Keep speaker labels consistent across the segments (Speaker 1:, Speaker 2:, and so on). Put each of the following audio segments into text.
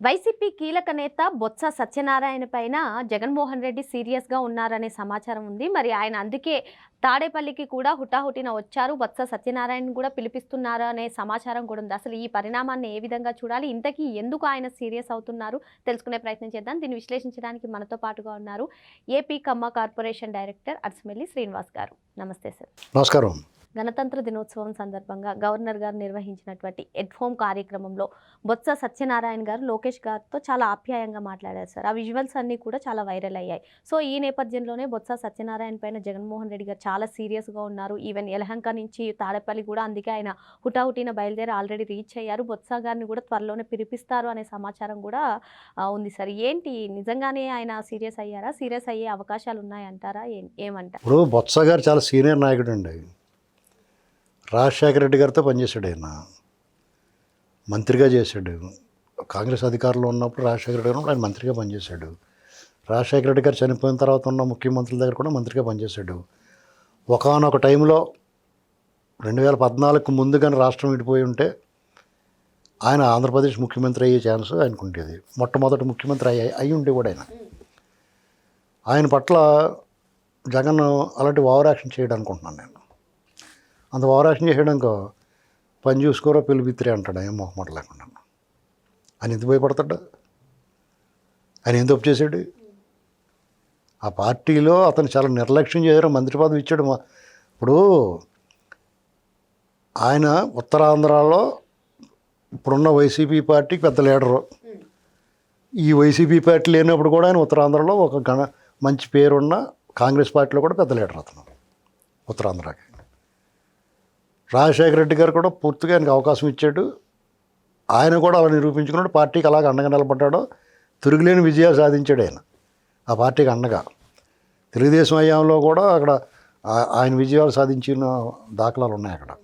Speaker 1: YCP కీలక నేత బొత్స సత్యనారాయణ పైన జగన్మోహన్ రెడ్డి సీరియస్గా ఉన్నారనే సమాచారం ఉంది. మరి ఆయన అందుకే తాడేపల్లికి కూడా హుటాహుటిన వచ్చారు. బొత్స సత్యనారాయణ కూడా పిలిపిస్తున్నారు అనే సమాచారం కూడా ఉంది. అసలు ఈ పరిణామాన్ని ఏ విధంగా చూడాలి? ఇంతకీ ఎందుకు ఆయన సీరియస్ అవుతున్నారు? తెలుసుకునే ప్రయత్నం చేద్దాం. దీన్ని విశ్లేషించడానికి మనతో పాటుగా ఉన్నారు AP Kamma corporation director Arsamelli Srinivas గారు. నమస్తే సార్.
Speaker 2: నమస్కారం.
Speaker 1: గణతంత్ర దినోత్సవం సందర్భంగా గవర్నర్ గారు నిర్వహించినటువంటి ఎట్ హోమ్ కార్యక్రమంలో బొత్స సత్యనారాయణ గారు లోకేష్ గారితో చాలా ఆప్యాయంగా మాట్లాడారు సార్. ఆ విజువల్స్ అన్నీ కూడా చాలా వైరల్ అయ్యాయి. సో ఈ నేపథ్యంలోనే బొత్స సత్యనారాయణ పైన జగన్మోహన్ రెడ్డి గారు చాలా సీరియస్గా ఉన్నారు. ఈవెన్ యలహంక నుంచి తాడేపల్లి కూడా అందుకే ఆయన హుటాహుటిన బయలుదేరి ఆల్రెడీ రీచ్ అయ్యారు. బొత్స గారిని కూడా త్వరలోనే పిలిపిస్తారు అనే సమాచారం కూడా ఉంది సార్. ఏంటి? నిజంగానే ఆయన సీరియస్ అయ్యారా? సీరియస్ అయ్యే అవకాశాలు ఉన్నాయంటారా? ఏమంటారు?
Speaker 2: ఇప్పుడు బొత్స గారు చాలా సీనియర్ నాయకుడు అండి రాజశేఖర రెడ్డి గారితో పనిచేశాడు ఆయన. మంత్రిగా చేశాడు. కాంగ్రెస్ అధికారంలో ఉన్నప్పుడు రాజశేఖర రెడ్డి గారు ఆయన మంత్రిగా పనిచేశాడు. రాజశేఖర రెడ్డి గారు చనిపోయిన తర్వాత ఉన్న ముఖ్యమంత్రుల దగ్గర కూడా మంత్రిగా పనిచేశాడు. ఒకనొక టైంలో రెండు వేల పద్నాలుగుకు ముందు కానీ రాష్ట్రం విడిపోయి ఉంటే ఆయన ఆంధ్రప్రదేశ్ ముఖ్యమంత్రి అయ్యే ఛాన్స్ ఆయనకు ఉండేది. మొట్టమొదటి ముఖ్యమంత్రి అయ్యి అయ్యి ఉండే కూడా ఆయన. ఆయన పట్ల జగన్ అలాంటి ఓవర్ యాక్షన్ చేయడం అనుకుంటున్నాను నేను. అంత ఓవర్ యాక్షన్ పని చూసుకోరా పిలిపిత్రి అంటాడు? ఏం మొహమాట లేకుండా. ఆయన ఎందుకు భయపడతాడు? ఆయన ఏం తప్పు చేశాడు? ఆ పార్టీలో అతను చాలా నిర్లక్ష్యం చేశారు మంత్రి పదవి ఇచ్చాడు. మా- ఇప్పుడు ఆయన ఉత్తరాంధ్రలో ఇప్పుడున్న వైసీపీ పార్టీకి పెద్ద లీడరు. ఈ వైసీపీ పార్టీ లేనప్పుడు కూడా ఆయన ఉత్తరాంధ్రలో ఒక గణ మంచి పేరున్న కాంగ్రెస్ పార్టీలో కూడా పెద్ద లీడర్ అతను ఉత్తరాంధ్రకి. రాజశేఖర రెడ్డి గారు కూడా పూర్తిగా ఆయనకు అవకాశం ఇచ్చాడు. ఆయన కూడా అలా నిరూపించుకున్నాడు. పార్టీకి అలాగ అండగా నిలబడ్డాడు. తిరుగులేని విజయాలు సాధించాడు ఆయన. ఆ పార్టీకి అండగా. తెలుగుదేశం అయ్యాంలో కూడా అక్కడ ఆయన విజయాలు సాధించిన దాఖలాలు ఉన్నాయి అక్కడ.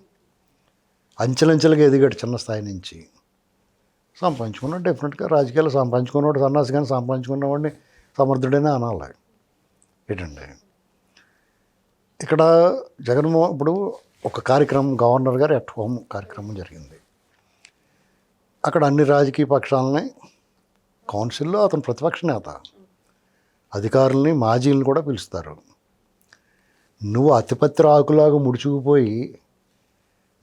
Speaker 2: అంచెలంచెలుగా ఎదిగాడు చిన్న స్థాయి నుంచి. సంపాదించుకున్నాడు డెఫినెట్గా. రాజకీయాలు సంపాదించుకున్నవాడు సన్నాసి కానీ సంపాదించుకున్నవాడిని సమర్థుడైన అనాలి. ఏంటండి? ఇక్కడ జగన్మోహన్ ఇప్పుడు ఒక కార్యక్రమం గవర్నర్ గారు ఎట్ హోమ్ కార్యక్రమం జరిగింది. అక్కడ అన్ని రాజకీయ పక్షాలని కౌన్సిల్లో అతను ప్రతిపక్ష నేత. అధికారుల్ని మాజీలను కూడా పిలుస్తారు. నువ్వు అతిపత్ర ఆకులాగా ముడుచుకుపోయి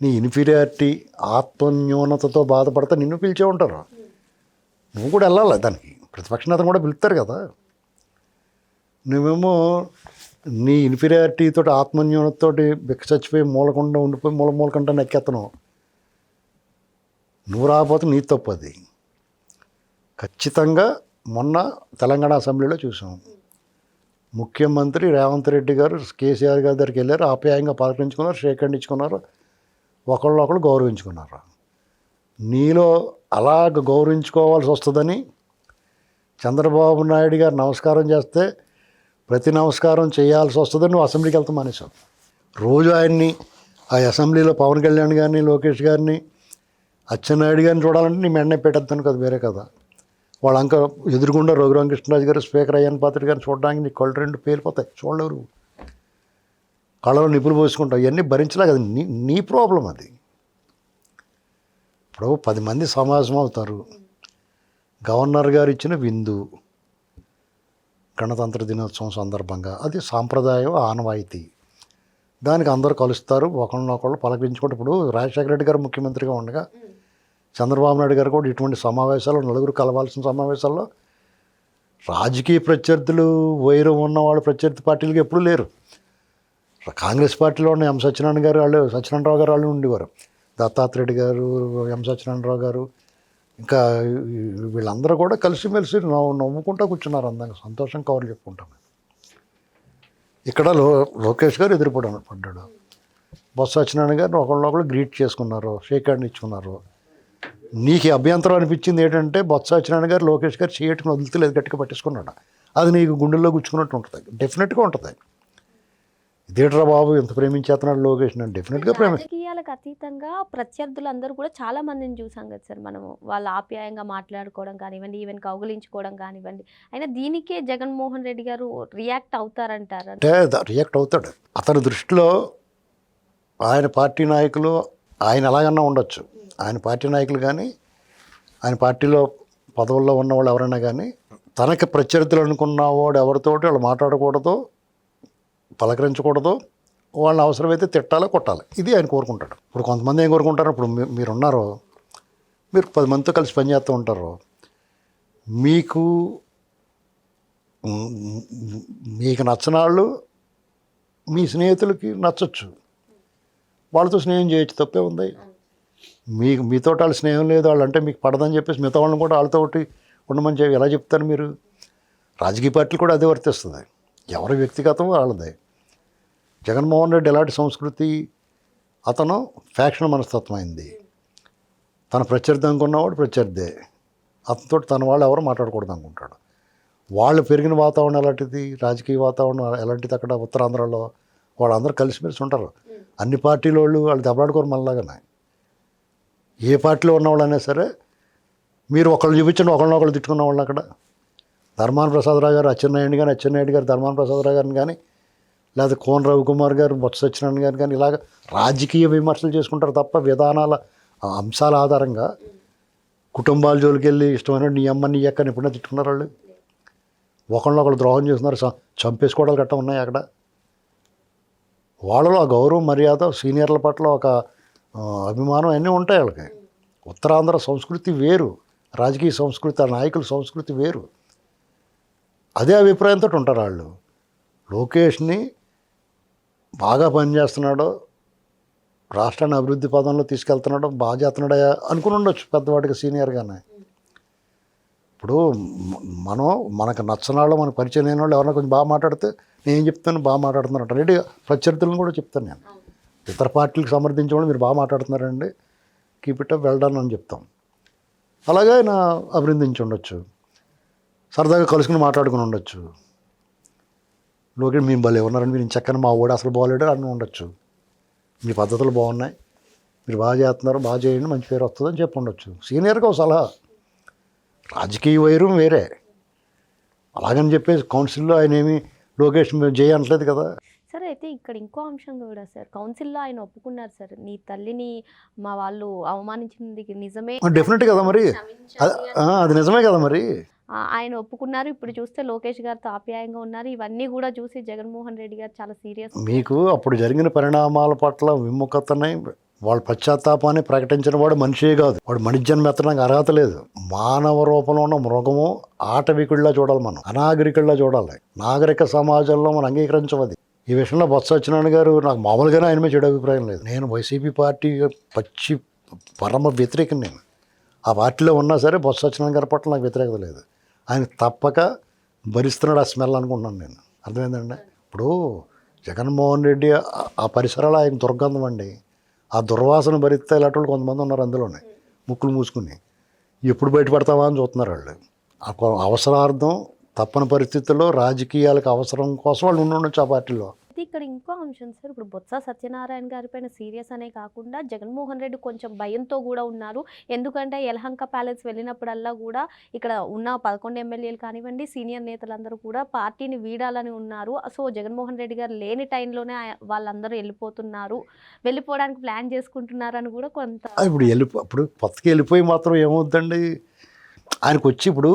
Speaker 2: నీ ఇన్ఫీరియారిటీ ఆత్మన్యూనతతో బాధపడితే నిన్ను పిలిచే ఉంటారు. నువ్వు కూడా వెళ్ళాలి దానికి. ప్రతిపక్ష నేతను కూడా పిలుస్తారు కదా. నువ్వేమో నీ ఇన్ఫీరియారిటీతో ఆత్మన్యూనతతోటి బిక్క చచ్చిపోయి మూలకుండా ఉండిపోయి మూల మూలకంటే నెక్కెత్తను నువ్వు రాకపోతే నీ తప్పు అది. ఖచ్చితంగా మొన్న తెలంగాణ అసెంబ్లీలో చూసాం. ముఖ్యమంత్రి రేవంత్ రెడ్డి గారు కేసీఆర్ గారి దగ్గరికి వెళ్ళారు ఆప్యాయంగా పలకరించుకున్నారు షేక్ హ్యాండ్ ఇచ్చుకున్నారు ఒకళ్ళొకళ్ళు గౌరవించుకున్నారు. నీలో అలాగ గౌరవించుకోవాల్సి వస్తుందని చంద్రబాబు నాయుడు గారు నమస్కారం చేస్తే ప్రతి నమస్కారం చేయాల్సి వస్తుందని నువ్వు అసెంబ్లీకి వెళ్తా మానేశావు. రోజు ఆయన్ని ఆ అసెంబ్లీలో పవన్ కళ్యాణ్ గారిని లోకేష్ గారిని అచ్చెన్నాయుడు గారిని చూడాలంటే నీ మెండనే పెట్టేస్తాను కదా వేరే కదా. వాళ్ళ అంక ఎదురుగుండా రఘురామకృష్ణరాజు గారు స్పీకర్ అయ్యాన్ పాత్ర గారిని చూడడానికి నీ కళ్ళు రెండు పేలిపోతాయి. చూడలేరు కళ్ళలో నిపులు పోసుకుంటావు. ఇవన్నీ భరించలే కదా. నీ నీ ప్రాబ్లం అది. ఇప్పుడు పది మంది సమాజం అవుతారు. గవర్నర్ గారు ఇచ్చిన విందు. గణతంత్ర దినోత్సవం సందర్భంగా. అది సాంప్రదాయం ఆనవాయితీ. దానికి అందరూ కలుస్తారు. ఒకళ్ళనొకళ్ళు పలకరించుకుంటే ఇప్పుడు రాజశేఖర రెడ్డి గారు ముఖ్యమంత్రిగా ఉండగా చంద్రబాబు నాయుడు గారు కూడా ఇటువంటి సమావేశాలు నలుగురు కలవాల్సిన సమావేశాల్లో రాజకీయ ప్రత్యర్థులు వైరం ఉన్నవాళ్ళు ప్రత్యర్థి పార్టీలకు ఎప్పుడూ లేరు. కాంగ్రెస్ పార్టీలో ఉన్న ఎం సత్యనారాయణ గారు వాళ్ళు సత్యనారాయణరావు గారు వాళ్ళు ఉండేవారు. దత్తాత్రేయుడు గారు ఎం సత్యనారాయణరావు గారు ఇంకా వీళ్ళందరూ కూడా కలిసిమెలిసి నవ్వు నవ్వుకుంటూ కూర్చున్నారు అందంగా. సంతోషం కవర్లు చెప్పుకుంటాను ఇక్కడ లో లోకేష్ గారు ఎదురుపడాను పడ్డాడు. బొత్స సత్యనారాయణ గారిని ఒకళ్ళొకళ్ళు గ్రీట్ చేసుకున్నారు షేక్ హ్యాండ్ ఇచ్చుకున్నారు. నీకు అభ్యంతరం అనిపించింది ఏంటంటే బొత్స సత్యనారాయణ గారు లోకేష్ గారు చేయటం వదులుతలేదు గట్టిగా పట్టేసుకున్నాడు. అది నీకు గుండెల్లో గుచ్చుకున్నట్టు ఉంటుంది. డెఫినెట్గా ఉంటుంది. ఇదేట్రా బాబు ఎంత ప్రేమించేస్తున్నాడు లోకేష్. నేను డెఫినెట్గా ప్రేమి
Speaker 1: రాజకీయాలకు అతీతంగా ప్రత్యర్థులందరూ కూడా చాలా మందిని చూసాం కదా సార్ మనము. వాళ్ళు ఆప్యాయంగా మాట్లాడుకోవడం కానివ్వండి ఈవెన్ కౌగులించుకోవడం కానివ్వండి. అయినా దీనికే జగన్మోహన్ రెడ్డి గారు రియాక్ట్ అవుతారంటారు?
Speaker 2: అంటే రియాక్ట్ అవుతాడు. అతని దృష్టిలో ఆయన పార్టీ నాయకులు ఆయన ఎలాగన్నా ఉండొచ్చు. ఆయన పార్టీ నాయకులు కానీ ఆయన పార్టీలో పదవుల్లో ఉన్నవాళ్ళు ఎవరైనా కానీ తనకి ప్రత్యర్థులు అనుకున్నవాడు ఎవరితోటి వాళ్ళు మాట్లాడకూడదు పలకరించకూడదు వాళ్ళని అవసరమైతే తిట్టాలి కొట్టాలి? ఇది ఆయన కోరుకుంటాడు. ఇప్పుడు కొంతమంది ఏం కోరుకుంటారు? ఇప్పుడు మీ- మీరు ఉన్నారు మీరు పది మందితో కలిసి పనిచేస్తూ ఉంటారు మీకు మీకు నచ్చని వాళ్ళు మీ స్నేహితులకి నచ్చచ్చు. వాళ్ళతో స్నేహం చేయొచ్చు తప్పే ఉంది. మీకు మీతో వాళ్ళు స్నేహం లేదు వాళ్ళు అంటే మీకు పడదని చెప్పేసి మిగతా వాళ్ళని కూడా వాళ్ళతో ఒకటి ఉండమని చెప్పి ఎలా చెప్తారు మీరు? రాజకీయ పార్టీలు కూడా అదే వర్తిస్తుంది. ఎవరి వ్యక్తిగతం వాళ్ళదే. జగన్మోహన్ రెడ్డి ఎలాంటి సంస్కృతి అతను ఫ్యాక్షన్ మనస్తత్వం అయింది తన ప్రత్యర్థి అనుకున్నవాడు ప్రత్యర్థే. అతనితో తన వాళ్ళు ఎవరు మాట్లాడకూడదు అనుకుంటాడు వాళ్ళు పెరిగిన వాతావరణం ఎలాంటిది? రాజకీయ వాతావరణం ఎలాంటిది అక్కడ ఉత్తరాంధ్రలో? వాళ్ళందరూ కలిసిమెలిసి ఉంటారు. అన్ని పార్టీల వాళ్ళు వాళ్ళు దెబ్బలాడుకోరు మనలాగానే. ఏ పార్టీలో ఉన్న వాళ్ళైనా సరే మీరు ఒకళ్ళు చూపించండి ఒకళ్ళని ఒకళ్ళు తిట్టుకున్న వాళ్ళు అక్కడ. ధర్మాన ప్రసాదరావు గారు అచ్చెన్నాయుడు కానీ అచ్చెన్నాయుడు గారు ధర్మాన ప్రసాదరావు గారిని కానీ లేదా కోన రవికుమార్ గారు బొత్స సత్యనారాయణ గారు కానీ ఇలాగ రాజకీయ విమర్శలు చేసుకుంటారు తప్ప విధానాల ఆ అంశాల ఆధారంగా కుటుంబాల జోలికి వెళ్ళి ఇష్టమైన నీ అమ్మ నీ అక్కని ఎప్పుడైనా తిట్టుకున్నారు వాళ్ళు? ఒకళ్ళొకళ్ళు ద్రోహం చేస్తున్నారు. చ- చంపేసుకోవడాలు గట్ట ఉన్నాయి అక్కడ. వాళ్ళలో ఆ గౌరవం మర్యాద సీనియర్ల పట్ల ఒక అభిమానం అన్నీ ఉంటాయి వాళ్ళకి. ఉత్తరాంధ్ర సంస్కృతి వేరు. రాజకీయ సంస్కృతి ఆ నాయకుల సంస్కృతి వేరు. అదే అభిప్రాయంతో ఉంటారు వాళ్ళు. లోకేష్ని బాగా పనిచేస్తున్నాడు రాష్ట్రాన్ని అభివృద్ధి పదంలో తీసుకెళ్తున్నాడు బాగా చేస్తున్నాడా అనుకుని ఉండొచ్చు పెద్దవాడికి సీనియర్గానే ఇప్పుడు మనం మనకు నచ్చని వాళ్ళు మనకు పరిచయం లేని వాళ్ళు ఎవరైనా కొంచెం బాగా మాట్లాడితే నేను చెప్తాను బాగా మాట్లాడుతున్నారు రెడీ ప్రత్యర్థులను కూడా చెప్తాను నేను. ఇతర పార్టీలకు సమర్థించే వాళ్ళు మీరు బాగా మాట్లాడుతున్నారండి కీప్ ఇట్ అప్ వెల్డన్ అని చెప్తాం. అలాగే ఆయన అభినందించి ఉండొచ్చు. సరదాగా కలుసుకుని మాట్లాడుకుని ఉండొచ్చు. లోకేష్ మేము భలే ఉన్నారండి మీరు చక్కని మా ఓడి అసలు బాగోలేడు అని ఉండొచ్చు. మీ పద్ధతులు బాగున్నాయి. మీరు బాగా చేస్తున్నారు బాగా చేయండి మంచి పేరు వస్తుందని చెప్పి ఉండొచ్చు. సీనియర్గా ఒక సలహా. రాజకీయ వైరం వేరే. అలాగని చెప్పేసి కౌన్సిల్లో ఆయన ఏమి లోకేష్ మేము చేయ అనట్లేదు కదా.
Speaker 1: సార్ అయితే ఇక్కడ ఇంకో అంశం కూడా సార్. కౌన్సిల్లో ఆయన ఒప్పుకున్నారు సార్. నీ తల్లిని మా వాళ్ళు అవమానించింది నిజమే
Speaker 2: డెఫినెట్ కదా మరి. అది నిజమే కదా మరి.
Speaker 1: ఆయన ఒప్పుకున్నారు. ఇప్పుడు చూస్తే లోకేష్ గారితో ఆప్యాయంగా ఉన్నారు. ఇవన్నీ కూడా చూసి జగన్మోహన్ రెడ్డి గారు చాలా సీరియస్
Speaker 2: మీకు అప్పుడు జరిగిన పరిణామాల పట్ల విముఖతనే వాళ్ళ పశ్చాత్తాపాన్ని ప్రకటించిన వాడు మనిషే కాదు. వాడు మనిషి ఎత్తడానికి అర్హత లేదు. మానవ రూపంలో ఉన్న మృగము ఆటవికుడిలా చూడాలి మనం. అనాగరికుడిలా చూడాలి. నాగరిక సమాజంలో మనం అంగీకరించవది. ఈ విషయంలో బొత్స సత్యనారాయణ గారు నాకు మామూలుగానే ఆయన మీద చెడు అభిప్రాయం లేదు. నేను వైసీపీ పార్టీ పచ్చి పరమ వ్యతిరేకం నేను. ఆ పార్టీలో ఉన్నా సరే బొత్స సత్యనారాయణ గారి పట్ల నాకు వ్యతిరేకత లేదు. ఆయన తప్పక భరిస్తున్నాడు ఆ స్మెల్ అనుకుంటున్నాను నేను. అర్థమైందండి? ఇప్పుడు జగన్మోహన్ రెడ్డి ఆ- పరిసరాలు ఆయన దుర్గంధం అండి. ఆ దుర్వాసన భరిస్తే ఇలాంటి వాళ్ళు కొంతమంది ఉన్నారు అందులోనే ముక్కులు మూసుకుని. ఎప్పుడు బయటపడతావా అని చూస్తున్నారు వాళ్ళు. ఆ అవసరార్థం తప్పని పరిస్థితుల్లో రాజకీయాలకు అవసరం కోసం వాళ్ళు ఉండి ఉండొచ్చు ఆ పార్టీలో.
Speaker 1: ఇక్కడ ఇంకో అంశం సార్. ఇప్పుడు బొత్స సత్యనారాయణ గారి పైన సీరియస్ అనే కాకుండా జగన్మోహన్ రెడ్డి కొంచెం భయంతో కూడా ఉన్నారు. ఎందుకంటే యలహంక ప్యాలెస్ వెళ్ళినప్పుడల్లా కూడా ఇక్కడ ఉన్న పదకొండు ఎమ్మెల్యేలు కానివ్వండి సీనియర్ నేతలందరూ కూడా పార్టీని వీడాలని ఉన్నారు. సో జగన్మోహన్ రెడ్డి గారు లేని టైంలోనే వాళ్ళందరూ వెళ్ళిపోతున్నారు. వెళ్ళిపోవడానికి ప్లాన్ చేసుకుంటున్నారు అని కూడా కొంత
Speaker 2: ఇప్పుడు వెళ్ళిపో ఇప్పుడు కొత్తకి వెళ్ళిపోయి మాత్రం ఏమవుద్దండి ఆయనకు వచ్చి ఇప్పుడు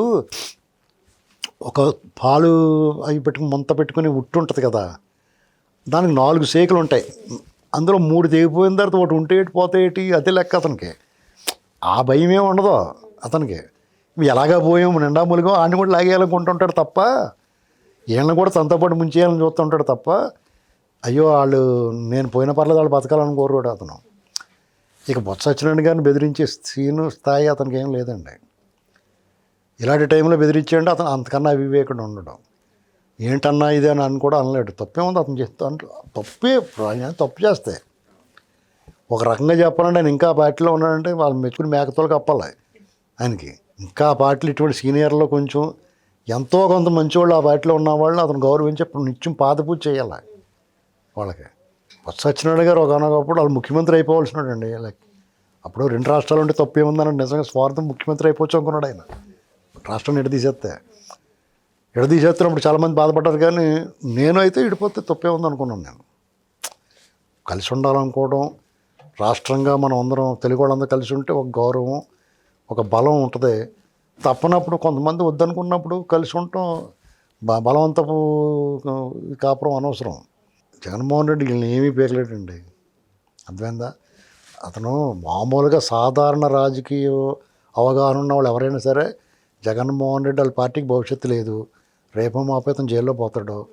Speaker 2: ఒక పాలు అవి పెట్టుకుని ముంత పెట్టుకుని ఉట్టు ఉంటుంది కదా. దానికి నాలుగు సేకులు ఉంటాయి. అందులో మూడు తెగిపోయిన తర్వాత ఒకటి ఉంటే ఏటి పోతే ఏటి అదే లెక్క అతనికి. ఆ భయం ఏమి ఉండదు అతనికి. ఎలాగా పోయాము నిండా మూలిగో ఆయన కూడా లాగేయాలనుకుంటుంటాడు తప్ప వీళ్ళని కూడా తనతో పాటు ముంచేయాలని చూస్తుంటాడు తప్ప అయ్యో వాళ్ళు నేను పోయిన పర్లేదు వాళ్ళు బతకాలని కోరుకోడు అతను. ఇక బొత్స సత్యనారాయణ గారిని బెదిరించే సీను స్థాయి అతనికి ఏం లేదండి. ఇలాంటి టైంలో బెదిరించేయండి అతను అంతకన్నా అవివేకుడు ఉండడం. ఏంటన్నా ఇది అని అని కూడా అనలేడు. తప్పే ఉంది అతను చెప్తాను తప్పే ఆయన తప్పు చేస్తే. ఒక రకంగా చెప్పాలంటే ఆయన ఇంకా ఆ పార్టీలో ఉన్నాడంటే వాళ్ళు మెచ్చుకుని మేకతోలు కప్పాలి ఆయనకి. ఇంకా పార్టీలు ఇటువంటి సీనియర్లో కొంచెం ఎంతో కొంత మంచివాళ్ళు ఆ పార్టీలో ఉన్న వాళ్ళు అతను గౌరవించి ఇప్పుడు నిత్యం పాదపూజ చేయాలి వాళ్ళకి. బొత్స సత్యనారాయణ గారు ఒకనొకప్పుడు వాళ్ళు ముఖ్యమంత్రి అయిపోవాల్సినాడండి లైక్ అప్పుడు రెండు రాష్ట్రాలు ఉంటే తప్పేముందని నిజంగా స్వార్థం ముఖ్యమంత్రి అయిపోవచ్చు అనుకున్నాడు ఆయన. రాష్ట్రాన్ని ఎడదీసేస్తే ఎడదీసేస్తున్నప్పుడు చాలామంది బాధపడ్డారు కానీ నేను అయితే ఇడిపోతే తప్పే ఉంది అనుకున్నాను నేను. కలిసి ఉండాలనుకోవడం రాష్ట్రంగా మనం అందరం తెలుగు వాళ్ళందరూ కలిసి ఉంటే ఒక గౌరవం ఒక బలం ఉంటుంది. తప్పనప్పుడు కొంతమంది వద్దనుకున్నప్పుడు కలిసి ఉండటం బ బలవంతపు కాపురం అనవసరం. జగన్మోహన్ రెడ్డి వీళ్ళని ఏమీ పేర్లేడండి. అర్థమైందా? అతను మామూలుగా సాధారణ రాజకీయ అవగాహన ఉన్న వాళ్ళు ఎవరైనా సరే జగన్మోహన్ రెడ్డి వాళ్ళ పార్టీకి భవిష్యత్తు లేదు. రేపో మాపో జైల్లో పోతాడు.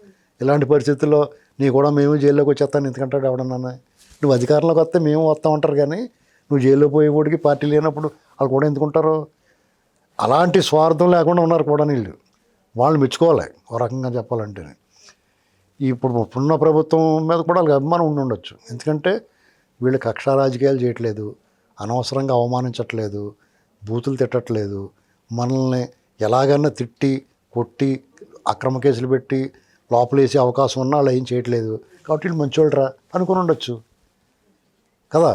Speaker 2: ఇలాంటి పరిస్థితుల్లో నీ కూడా మేము జైల్లోకి వచ్చేస్తాను. ఎందుకంటాడు ఎవడన్నా నువ్వు అధికారంలోకి వస్తే మేము వస్తామంటారు కానీ నువ్వు జైల్లో పోయేవాడికి పార్టీ లేనప్పుడు వాళ్ళు కూడా ఎందుకుంటారు? అలాంటి స్వార్థం లేకుండా ఉన్నారు కూడా వీళ్ళు. వాళ్ళు మెచ్చుకోవాలి. ఓ రకంగా చెప్పాలంటే ఇప్పుడు ఇప్పుడున్న ప్రభుత్వం మీద కూడా వాళ్ళకి అభిమానం ఉండి ఉండొచ్చు. ఎందుకంటే వీళ్ళు కక్ష రాజకీయాలు చేయట్లేదు. అనవసరంగా అవమానించట్లేదు. బూతులు తిట్టట్లేదు. మనల్ని ఎలాగైనా తిట్టి కొట్టి అక్రమ కేసులు పెట్టి లోపలేసే అవకాశం ఉన్నా వాళ్ళు ఏం చేయట్లేదు. కాబట్టి వీళ్ళు మంచోళ్ళరా అనుకుని ఉండొచ్చు. కదా?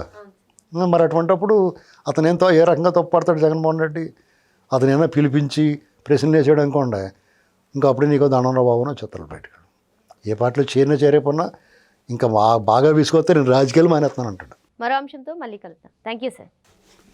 Speaker 2: మరి అటువంటిప్పుడు అతను ఎంతో ఏ రకంగా తప్పుపడతాడు జగన్మోహన్ రెడ్డి? అతను ఏమైనా పిలిపించి ప్రశ్నలు వేసాడు అనుకోండి? ఇంకా అప్పుడే నీకు దండంలో బాబు అని చెత్తలు బయటకు ఏ పార్టీలో చేరిన చేరేపన్నా ఇంకా బాగా విసుకొస్తే నేను రాజకీయాలు మానేస్తాను అంటాడు
Speaker 1: మరో అంశంతో మళ్ళీ కలుద్దాం. Thank you sir